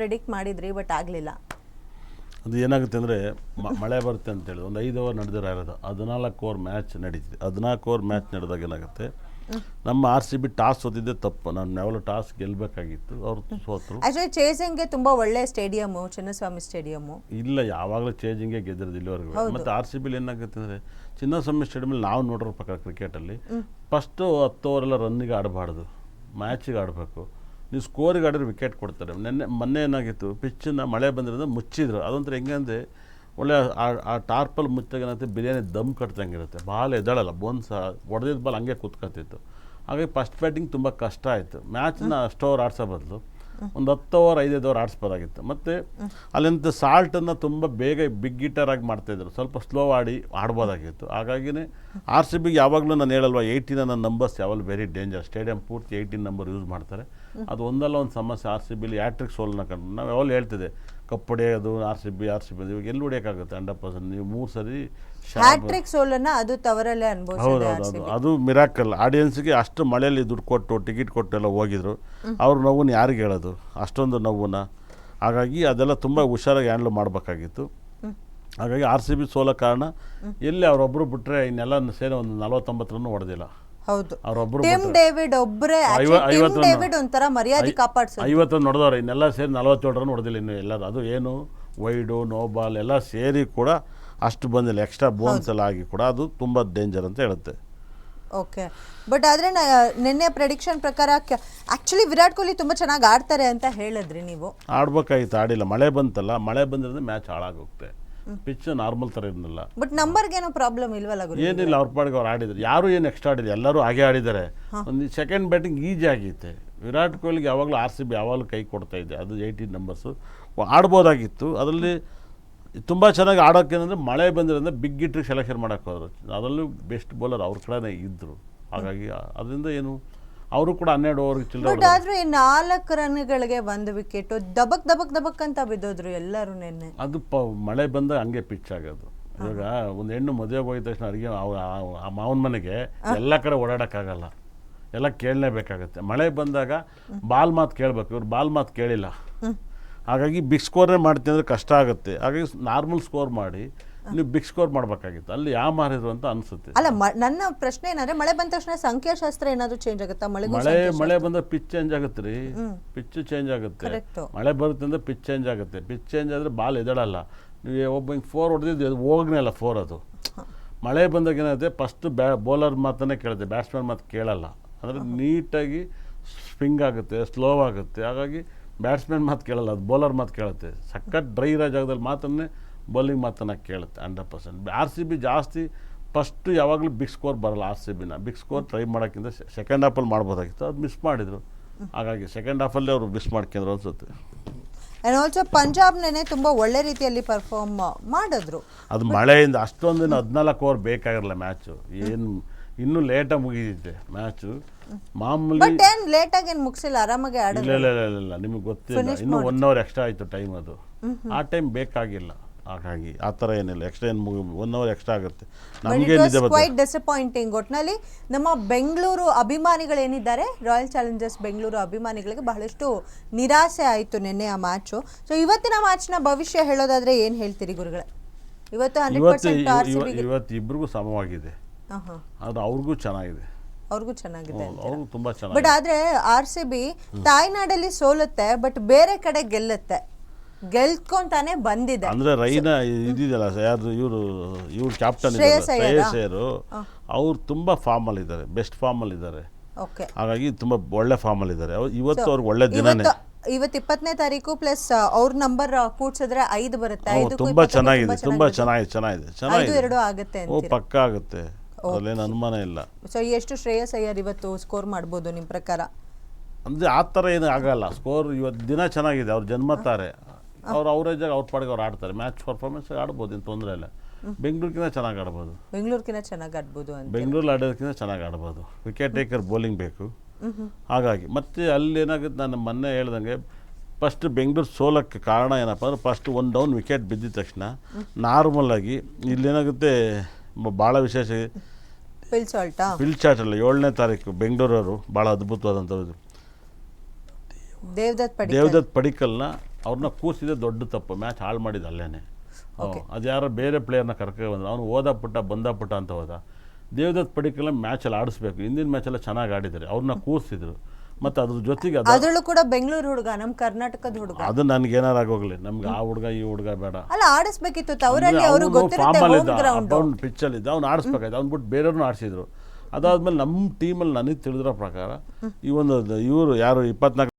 Predict ಮಾಡಿದ್ರಿ but ಆಗಲಿಲ್ಲ. ಅದು ಏನಾಗುತ್ತೆ ಅಂದರೆ ಮಳೆ ಬರುತ್ತೆ ಅಂತೇಳಿ ಒಂದು ಐದು ಓವರ್ ನಡೆದಿರ ಇರೋದು. ಹದಿನಾಲ್ಕು ಓವರ್ ಮ್ಯಾಚ್ ನಡೀತಿದೆ. ಹದಿನಾಲ್ಕು ಓವರ್ ಮ್ಯಾಚ್ ನಡೆದಾಗ ಏನಾಗುತ್ತೆ ನಮ್ಮ ಆರ್ ಸಿ ಬಿ ಟಾಸ್ ಸೋತಿದ್ದೆ ತಪ್ಪು. ನಾನು ಯಾವಾಗಲೂ ಟಾಸ್ ಗೆಲ್ಲಬೇಕಾಗಿತ್ತು ಅವ್ರು ಸೋತರು. ಆಕ್ಚುಲಿ ಚೇಸಿಂಗ್ಗೆ ತುಂಬ ಒಳ್ಳೆ ಸ್ಟೇಡಿಯಮ್ಮು ಚಿನ್ನಸ್ವಾಮಿ ಸ್ಟೇಡಿಯಮ್ಮು ಇಲ್ಲ ಯಾವಾಗಲೂ ಚೇಜಿಂಗೇ ಗೆದ್ದಿರೋದು ಇಲ್ಲಿವರೆಗೂ. ಮತ್ತು ಆರ್ ಸಿ ಬಿಲಿ ಏನಾಗುತ್ತೆ ಅಂದರೆ ಚಿನ್ನಸ್ವಾಮಿ ಸ್ಟೇಡಿಯಮಲ್ಲಿ ನಾವು ನೋಡಿರೋ ಪ್ರಕಾರ ಕ್ರಿಕೆಟಲ್ಲಿ ಫಸ್ಟು ಹತ್ತು ಓವರೆಲ್ಲ ರನ್ನಿಗೆ ಆಡಬಾರ್ದು. ಮ್ಯಾಚಿಗೆ ಆಡಬೇಕು. ನೀವು ಸ್ಕೋರಿಗೆ ಆಡಿದ್ರೆ ವಿಕೆಟ್ ಕೊಡ್ತಾರೆ. ನೆನ್ನೆ ಮೊನ್ನೆ ಏನಾಗಿತ್ತು ಪಿಚ್ಚನ್ನು ಮಳೆ ಬಂದಿರೋದು ಮುಚ್ಚಿದ್ರು. ಅದೊಂಥರ ಹೆಂಗೆ ಅಂದರೆ, ಒಳ್ಳೆ ಆ- ಆ ಟಾರ್ಪಲ್ ಮುಚ್ಚಾಗ ಏನಾಗುತ್ತೆ, ಬಿರಿಯಾನಿ ದಮ್ ಕಟ್ದಂಗಿರುತ್ತೆ. ಬಾಲ್ ಎದ್ದಾಳಲ್ಲ, ಬೋನ್ಸ ಹೊಡೆದಿದ್ದ ಬಾಲ್ ಹಂಗೆ ಕೂತ್ಕೊತಿತ್ತು. ಹಾಗಾಗಿ ಫಸ್ಟ್ ಬ್ಯಾಟಿಂಗ್ ತುಂಬ ಕಷ್ಟ ಆಯಿತು. ಮ್ಯಾಚ್ನ ಅಷ್ಟು ಓವರ್ ಆಡ್ಸೋ ಬದಲು ಒಂದು ಹತ್ತು ಓವರ್ ಐದೈದು ಓವರ್ ಆಡಿಸ್ಬೋದಾಗಿತ್ತು. ಮತ್ತು ಅಲ್ಲಿಂದ ಸಾಲ್ಟನ್ನು ತುಂಬ ಬೇಗ ಬಿಗ್ ಗಿಟ್ಟರಾಗಿ ಆಗಿ ಮಾಡ್ತಾಯಿದ್ರು ಸ್ವಲ್ಪ ಸ್ಲೋ ಆಡಿ ಆಡ್ಬೋದಾಗಿತ್ತು. ಹಾಗಾಗಿನೇ ಆರ್ ಸಿ ಬಿಗೆ ಯಾವಾಗಲೂ ನಾನು ಹೇಳಲ್ವ ಏಯ್ಟೀನ ನನ್ನ ನಂಬರ್ಸ್ ಯಾವಾಗಲೂ ವೆರಿ ಡೇಂಜರ್. ಸ್ಟೇಡಿಯಂ ಪೂರ್ತಿ ಏಯ್ಟೀನ್ ನಂಬರ್ ಯೂಸ್ ಮಾಡ್ತಾರೆ. ಅದು ಒಂದಲ್ಲ ಒಂದು ಸಮಸ್ಯೆ ಆರ್ ಸಿ ಬಿಲಿ ಹ್ಯಾಟ್ರಿಕ್ ಸೋಲ್ನ ಕಂಡು ನಾವು ಯಾವಾಗಲೂ ಹೇಳ್ತಿದ್ದೆ ಕಪ್ ಅದು R C B R C B ಇವಾಗ ಎಲ್ಲಿ ಹೊಡೆಯೋಕ್ಕಾಗುತ್ತೆ ಹಂಡ್ರೆಡ್ ಪರ್ಸೆಂಟ್. ನೀವು ಮೂರು ಸರಿ ಹ್ಯಾಟ್ರಿಕ್ ಸೋಲನ್ನ ಅದು ತವರಲ್ಲೇ ಹೌದು ಅನುಭವಿಸಿದೆ ಹೌದು. ಅದು ಅದು ಮಿರಾಕಲ್. ಆಡಿಯನ್ಸ್ಗೆ ಅಷ್ಟು ಮಳೆಯಲ್ಲಿ ದುಡ್ಡು ಕೊಟ್ಟು ಟಿಕೆಟ್ ಕೊಟ್ಟು ಎಲ್ಲ ಹೋಗಿದ್ರು. ಅವ್ರ ನೋವನ್ನು ಯಾರಿಗೆ ಹೇಳೋದು? ಅಷ್ಟೊಂದು ನೋವನ್ನ. ಹಾಗಾಗಿ ಅದೆಲ್ಲ ತುಂಬ ಹುಷಾರಾಗಿ ಹ್ಯಾಂಡ್ಲ್ ಮಾಡಬೇಕಾಗಿತ್ತು. ಹಾಗಾಗಿ ಆರ್ ಸಿ ಬಿ ಸೋಲೋ ಕಾರಣ ಎಲ್ಲಿ ಅವರೊಬ್ಬರು ಬಿಟ್ಟರೆ ಇನ್ನೆಲ್ಲ ಸೇರಿ ಒಂದು ನಲವತ್ತೊಂಬತ್ತು ರನ್ ಹೊಡೆದಿಲ್ಲ. ಹೌದು. ಅವರೊಬ್ಬರು ಟಿಮ್ ಡೇವಿಡ್ ಒಬ್ರೇ ಐವ- ಟಿಮ್ ಐವತ್ತು ಡೇವಿಡ್ ಒಂಥರ ಮರ್ಯಾದೆ ಕಾಪಾಡ್ಸೋದು. ಐವತ್ತು ನೋಡಿದವ್ರೆ ಇನ್ನೆಲ್ಲ ಸೇರಿ ನಲವತ್ತೇಳು ರನ್ ಹೊಡೆದಿಲ್ಲ ಇನ್ನು ಎಲ್ಲರೂ. ಅದು ಏನು? ವೈಡು ನೋ ಬಾಲ್ ಎಲ್ಲ ಸೇರಿ ಕೂಡ ಅಷ್ಟು ಬಂದಿಲ್ಲ. ಎಕ್ಸ್ಟ್ರಾ ಬೋನ್ಸ್ ಎಲ್ಲ ಆಗಿ ಕೂಡ ಅದು ತುಂಬ ಡೇಂಜರ್ ಅಂತ ಹೇಳುತ್ತೆ. ಓಕೆ ಬಟ್ ಆದ್ರೆ ನ- ನಿನ್ನೆ ಪ್ರೆಡಿಕ್ಷನ್ ಪ್ರಕಾರ ಆಕ್ಚುಲಿ ವಿರಾಟ್ ಕೊಹ್ಲಿ ತುಂಬಾ ಚೆನ್ನಾಗಿ ಆಡ್ತಾರೆ ಅಂತ ಹೇಳಿದ್ರಿ ನೀವು. ಆಡ್ಬೇಕಾಗಿತ್ತು. ಆಡಿಲ್ಲ. ಮಳೆ ಬಂತಲ್ಲ ಮಳೆ ಬಂದಿರೋದ್ರೆ ಮ್ಯಾಚ್ ಹಾಳಾಗೋಗುತ್ತೆ. ಪಿಚ್ ನಾರ್ಮಲ್ ಥರ ಇರಲಿಲ್ಲ. ಬಟ್ ನಂಬರ್ಗೇನೋ ಪ್ರಾಬ್ಲಮ್ ಇಲ್ವಲ್ಲ ಗುರು ಏನಿಲ್ಲ ಅವ್ರ ಪಾಡಿಗೆ ಅವ್ರು ಆಡಿದ್ರು. ಯಾರು ಏನು ಎಕ್ಸ್ಟ್ರಾ ಆಡಿದ್ರು? ಎಲ್ಲರೂ ಹಾಗೆ ಆಡಿದ್ದಾರೆ. ಒಂದು ಸೆಕೆಂಡ್ ಬ್ಯಾಟಿಂಗ್ ಈಜಿ ಆಗಿತ್ತೆ. ವಿರಾಟ್ ಕೊಹ್ಲಿಗೆ ಯಾವಾಗಲೂ ಆರ್ ಸಿ ಬಿ ಯಾವಾಗಲೂ ಕೈ ಕೊಡ್ತಾ ಇದೆ ಅದು ಏಯ್ಟೀನ್ ನಂಬರ್ಸು ಆಡ್ಬೋದಾಗಿತ್ತು. ಅದರಲ್ಲಿ ತುಂಬ ಚೆನ್ನಾಗಿ ಆಡೋಕ್ಕೇನಂದ್ರೆ ಮಳೆ ಬಂದಿರೋದ್ರೆ ಬಿಗ್ ಗಿಟ್ರಿಗೆ ಸೆಲೆಕ್ಷನ್ ಮಾಡೋಕ್ಕೆ ಹೋದ್ರು. ಅದರಲ್ಲೂ ಬೆಸ್ಟ್ ಬೌಲರ್ ಅವ್ರ ಕಡೆನೇ ಇದ್ದರು ಹಾಗಾಗಿ ಅದರಿಂದ ಏನು ಅವರು ಕೂಡ ಹನ್ನೆರಡು ಓವರ್ಗೆ ಚಿಲ್ಲರೆ ಆದ್ರೂ ಈ ನಾಲ್ಕು ರನ್ಗಳಿಗೆ ಒಂದು ವಿಕೆಟ್ ದಬಕ್ ದಬಕ್ ದಬಕ್ ಅಂತ ಬಿದ್ದೋದ್ರು ಎಲ್ಲರೂ ನಿನ್ನೆ. ಅದು ಪ ಮಳೆ ಬಂದಾಗ ಹಂಗೆ ಪಿಚ್ ಆಗೋದು. ಇವಾಗ ಒಂದು ಹೆಣ್ಣು ಮದುವೆಗೆ ಹೋಗಿದ ತಕ್ಷಣ ಅಡುಗೆ ಆ ಮಾವನ ಮನೆಗೆ ಎಲ್ಲ ಕಡೆ ಓಡಾಡೋಕ್ಕಾಗಲ್ಲ. ಎಲ್ಲ ಕೇಳಲೇಬೇಕಾಗತ್ತೆ. ಮಳೆ ಬಂದಾಗ ಬಾಲ್ ಮಾತು ಕೇಳಬೇಕು. ಇವ್ರು ಬಾಲ್ ಮಾತು ಕೇಳಿಲ್ಲ. ಹಾಗಾಗಿ ಬಿಗ್ ಸ್ಕೋರ್ನೇ ಮಾಡ್ತೀನಿ ಅಂದರೆ ಕಷ್ಟ ಆಗುತ್ತೆ. ಹಾಗಾಗಿ ನಾರ್ಮಲ್ ಸ್ಕೋರ್ ಮಾಡಿ. ನೀವು ಬಿಗ್ ಸ್ಕೋರ್ ಮಾಡಬೇಕಾಗಿತ್ತು. ಅಲ್ಲಿ ಯಾವ ಮಾರಿದ್ರು ಅಂತ ಅನಿಸುತ್ತೆ. ಅಲ್ಲ ಮ- ನನ್ನ ಪ್ರಶ್ನೆ ಏನಂದ್ರೆ ಮಳೆ ಬಂದ ತಕ್ಷಣ ಸಂಖ್ಯಾಶಾಸ್ತ್ರ ಏನಾದ್ರು ಚೇಂಜ್ ಆಗುತ್ತಾ? ಮಳೆ ಮಳೆ ಮಳೆ ಬಂದ್ರೆ ಪಿಚ್ ಚೇಂಜ್ ಆಗುತ್ತೆ ರೀ ಪಿಚ್ ಚೇಂಜ್ ಆಗುತ್ತೆ. Correct. ಮಳೆ ಬರುತ್ತೆ ಅಂದ್ರೆ ಪಿಚ್ ಚೇಂಜ್ ಆಗುತ್ತೆ. ಪಿಚ್ ಚೇಂಜ್ ಆದ್ರೆ ಬಾಲ್ ಎದಡಲ್ಲ ನೀವು ಒಬ್ಬ ಹಿಂಗೆ ಫೋರ್ ಹೊಡೆದಿದ್ದು ಅದು ಹೋಗ್ನೇ ಇಲ್ಲ ಫೋರ್ ಅದು. ಮಳೆ ಬಂದಾಗ ಏನಾಗುತ್ತೆ? ಫಸ್ಟ್ ಬ್ಯಾ ಬೌಲರ್ ಮಾತನ್ನೇ ಕೇಳುತ್ತೆ ಬ್ಯಾಟ್ಸ್ಮನ್ ಮಾತು ಕೇಳಲ್ಲ. ಅಂದರೆ ನೀಟಾಗಿ ಸ್ವಿಂಗ್ ಆಗುತ್ತೆ ಸ್ಲೋ ಆಗುತ್ತೆ. ಹಾಗಾಗಿ ಬ್ಯಾಟ್ಸ್ಮನ್ ಮಾತು ಕೇಳಲ್ಲ ಅದು ಬೌಲರ್ ಮಾತು ಕೇಳುತ್ತೆ. ಸಖತ್ ಡ್ರೈ ಇರೋ ಜಾಗದಲ್ಲಿ ಮಾತನ್ನೇ ಬೌಲಿಂಗ್ ಮಾತನ್ನು ಕೇಳುತ್ತೆ hundred percent R C B ಜಾಸ್ತಿ ಫಸ್ಟು ಯಾವಾಗಲೂ ಬಿಗ್ ಸ್ಕೋರ್ ಬರಲ್ಲ ಆರ್ ಸಿ ಬಿನ ಬಿಗ್ ಸ್ಕೋರ್ ಟ್ರೈ ಮಾಡೋಕ್ಕಿಂತ ಸೆಕೆಂಡ್ ಹಾಫಲ್ಲಿ ಮಾಡ್ಬೋದಾಗಿತ್ತು. ಅದು ಮಿಸ್ ಮಾಡಿದರು. ಹಾಗಾಗಿ ಸೆಕೆಂಡ್ ಹಾಫಲ್ಲಿ ಅವರು ಮಿಸ್ ಮಾಡ್ಕೊಂಡ್ರು ಅನ್ಸುತ್ತೆ. ಆ್ಯಂಡ್ ಆಲ್ಸೋ ಪಂಜಾಬ್ ನೆನೆ ತುಂಬಾ ಒಳ್ಳೆ ರೀತಿಯಲ್ಲಿ ಪರ್ಫಾರ್ಮ್ ಮಾಡಿದ್ರು. ಅದು ಮಳೆಯಿಂದ ಅಷ್ಟೊಂದು ದಿನ ಹದಿನಾಲ್ಕು ಓವರ್ ಬೇಕಾಗಿರಲ್ಲ ಮ್ಯಾಚು ಏನು ಇನ್ನೂ ಲೇಟಾಗಿ ಮುಗಿದಿದ್ದೆ ಮ್ಯಾಚು ಮಾಮೂಲಿ ಬಟ್ ಏನ್ ಲೇಟ್ ಆಗಿ ಏನ್ ಮುಗಿಸಿಲ್ಲ ಆರಾಮಾಗಿ ಇಲ್ಲ ಆಡಿದ್ರು ಇಲ್ಲ ಇಲ್ಲ ಇಲ್ಲ. ನಿಮಗೆ ಗೊತ್ತಿಲ್ಲ. ಇನ್ನೂ ಒನ್ ಅವರ್ ಎಕ್ಸ್ಟ್ರಾ ಆಯಿತು ಟೈಮ್ ಅದು. ಆ ಟೈಮ್ ಬೇಕಾಗಿಲ್ಲ. ಹಾಗಾಗಿ ಆ ಥರ ಏನಿಲ್ಲ. ಎಕ್ಸ್ಟ್ರಾ ಏನು ಮುಗಿ ಒನ್ ಅವರ್ ಎಕ್ಸ್ಟ್ರಾ ಆಗುತ್ತೆ. ನಮಗೆ ನಿಜ ಕ್ವೈಟ್ ಡಿಸಪಾಯಿಂಟಿಂಗ್ ಒಟ್ನಲ್ಲಿ ನಮ್ಮ ಬೆಂಗಳೂರು ಅಭಿಮಾನಿಗಳೇನಿದ್ದಾರೆ ರಾಯಲ್ ಚಾಲೆಂಜರ್ಸ್ ಬೆಂಗಳೂರು ಅಭಿಮಾನಿಗಳಿಗೆ ಬಹಳಷ್ಟು ನಿರಾಸೆ ಆಯಿತು ನಿನ್ನೆ ಆ ಮ್ಯಾಚು ಸೊ ಇವತ್ತಿನ ಮ್ಯಾಚ್ನ ಭವಿಷ್ಯ ಹೇಳೋದಾದ್ರೆ ಏನು ಹೇಳ್ತೀರಿ ಗುರುಗಳೇ? ಇವತ್ತು ಇವತ್ತು ಇವತ್ತು ಇಬ್ರಿಗೂ ಸಮವಾಗಿದೆ. ಆದರೆ ಅವ್ರಿಗೂ ಚೆನ್ನಾಗಿದೆ. ಅವ್ರಿಗೂ ಚೆನ್ನಾಗಿದೆ ಬಟ್ ಆದ್ರೆ ಆರ್ ಸಿ ಬಿ ತಾಯ್ನಾಡಲ್ಲಿ ಸೋಲುತ್ತೆ ಬಟ್ ಬೇರೆ ಕಡೆ ಗೆಲ್ಲುತ್ತೆ. ಗೆಲ್ಕೊಂತಾನೆ ಬಂದಿದೆ. ಅಂದ್ರೆ ರೈನಾ ಇದಿದೆಯಲ್ಲ ಯಾರು ಇವರು ಇವ್ರು ಕ್ಯಾಪ್ಟನ್ ಶ್ರೇಯಸ್ ಅಯ್ಯರಾ? ಅವ್ರು ತುಂಬಾ ಫಾರ್ಮ್ ಅಲ್ಲಿ ಇದ್ದಾರೆ ಬೆಸ್ಟ್ ಫಾರ್ಮ್ ಅಲ್ಲಿ ಇದ್ದಾರೆ. ಓಕೆ ಹಾಗಾಗಿ ತುಂಬಾ ಒಳ್ಳೆ ಫಾರ್ಮ್ ಅಲ್ಲಿ ಇದ್ದಾರೆ. ಅವ್ರು- ಇವತ್ತು ಅವ್ರಿಗೆ ಒಳ್ಳೆ ದಿನನೇ. ಇವತ್ತು ಇವತ್ತು ಇಪ್ಪತ್ತನೇ ತಾರೀಕು ಪ್ಲಸ್ ಅವ್ರ ನಂಬರ್ ಕೂಡ್ಸಿದ್ರೆ ಐದು ಬರುತ್ತೆ. ಐದಕ್ಕೂ ತುಂಬಾ ಇಪ್ಪತ್ತೊಂದು ಚೆನ್ನಾಗಿದೆ ತುಂಬಾ. ಚೆನ್ನಾಗಿದೆ. ಚೆನ್ನಾಗಿದೆ ಐದು ಚೆನ್ನಾಗಿದೆ. ಎರಡು ಆಗುತ್ತೆ ಓ ಅಂತೀರಾ? ಪಕ್ಕ ಆಗುತ್ತೆ. ಅದ್ರಲ್ಲೇನು ಅನುಮಾನ ಇಲ್ಲ. ಸೊ ಎಷ್ಟು ಶ್ರೇಯಸ್ ಅಯ್ಯರ್ ಇವತ್ತು ಸ್ಕೋರ್ ಮಾಡ್ಬೋದು ನಿಮ್ಮ ಪ್ರಕಾರ? ಅಂದ್ರೆ ಆ ತರ ಏನು ಆಗಲ್ಲ. ಸ್ಕೋರ್ ಇವತ್ತು ದಿನ ಚೆನ್ನಾಗಿದೆ ಅವ್ರು ಜನ್ಮತ್ತಾರೆ. ಅವ್ರು ಅವರೇಜಾಗಿ ಅವ್ರ ಪಾಡಿಗೆ ಅವ್ರು ಆಡ್ತಾರೆ. ಮ್ಯಾಚ್ ಪರ್ಫಾರ್ಮೆನ್ಸ್ ಆಡ್ಬೋದು ಏನು ತೊಂದರೆ ಇಲ್ಲ. ಬೆಂಗಳೂರಿಗಿಂತ ಚೆನ್ನಾಗಿ ಆಡ್ಬೋದು. ಬೆಂಗಳೂರಿಗಿಂತ ಚೆನ್ನಾಗಿ ಆಡ್ಬೋದು ಅಂತ. ಬೆಂಗಳೂರಲ್ಲಿ ಆಡೋದಕ್ಕಿಂತ ಚೆನ್ನಾಗಿ ಆಡ್ಬೋದು. ವಿಕೆಟ್ ಟೇಕರ್ ಬೌಲಿಂಗ್ ಬೇಕು. ಹಾಗಾಗಿ ಮತ್ತೆ ಅಲ್ಲಿ ಏನಾಗುತ್ತೆ ನಾನು ಮೊನ್ನೆ ಹೇಳ್ದಂಗೆ ಫಸ್ಟ್ ಬೆಂಗಳೂರು ಸೋಲಕ್ಕೆ ಕಾರಣ ಏನಪ್ಪ ಅಂದ್ರೆ ಫಸ್ಟ್ ಒನ್ ಡೌನ್ ವಿಕೆಟ್ ಬಿದ್ದಿದ ತಕ್ಷಣ ನಾರ್ಮಲ್ ಆಗಿ ಇಲ್ಲೇನಾಗುತ್ತೆ ಏನಾಗುತ್ತೆ ಭಾಳ ವಿಶೇಷ ಪಿಲ್ ಸಾಲ್ಟಾ ಫಿಲ್ ಚಾಟ್ ಅಲ್ಲ ಏಳನೇ ತಾರೀಕು ಬೆಂಗಳೂರವರು ಭಾಳ ಅದ್ಭುತವಾದಂಥದ್ದು ದೇವದತ್ ದೇವದತ್ ಪಡಿಕಲ್ನ ಅವ್ರನ್ನ ಕೂರಿಸಿದೆ ದೊಡ್ಡ ತಪ್ಪು ಮ್ಯಾಚ್ ಹಾಳು ಮಾಡಿದ ಅಲ್ಲೇನೆ. ಅದು ಯಾರೋ ಬೇರೆ ಪ್ಲೇಯರ್ನ ಕರ್ಕೊಂಡು ಬಂದ್ರು. ಅವನು ಓದ ಪುಟ್ಟ ಬಂದ ಪುಟ್ಟ ಅಂತ ಹೋದ. ದೇವದತ್ ಪಡಿಕೆಲ್ಲ ಮ್ಯಾಚಲ್ಲಿ ಆಡಿಸ್ಬೇಕು. ಹಿಂದಿನ ಮ್ಯಾಚೆಲ್ಲ ಚೆನ್ನಾಗಿ ಆಡಿದ್ದಾರೆ. ಅವ್ರನ್ನ ಕೂರಿಸಿದ್ರು. ಮತ್ತು ಅದ್ರ ಜೊತೆಗೆ ಅದರಲ್ಲೂ ಕೂಡ ಬೆಂಗಳೂರು ಹುಡುಗ ನಮ್ಮ ಕರ್ನಾಟಕದ ಹುಡುಗ. ಅದು ನನಗೆ ಏನಾರು ಆಗೋಗ್ಲಿ. ನಮ್ಗೆ ಆ ಹುಡುಗ ಈ ಹುಡುಗ ಬೇಡ. ಅಲ್ಲ ಆಡಿಸ್ಬೇಕಿತ್ತು ತವರಲ್ಲಿ ಅವರು ಗೊತ್ತಿರುತ್ತೆ ಪಿಚ್ಚಲ್ಲಿ ಅವ್ನು ಪಿಚ್ಚಲ್ಲಿದ್ದ ಅವ್ನು ಆಡಿಸ್ಬೇಕಾಯ್ತು. ಅವ್ನು ಬಿಟ್ಟು ಬೇರೆಯವ್ರನ್ನ ಆಡಿಸಿದ್ರು. ಅದಾದ್ಮೇಲೆ ನಮ್ಮ ಟೀಮಲ್ಲಿ ನನಗೆ ತಿಳಿದಿರೋ ಪ್ರಕಾರ ಈ ಒಂದು ಇವರು ಯಾರು ಇಪ್ಪತ್ನಾಲ್ಕು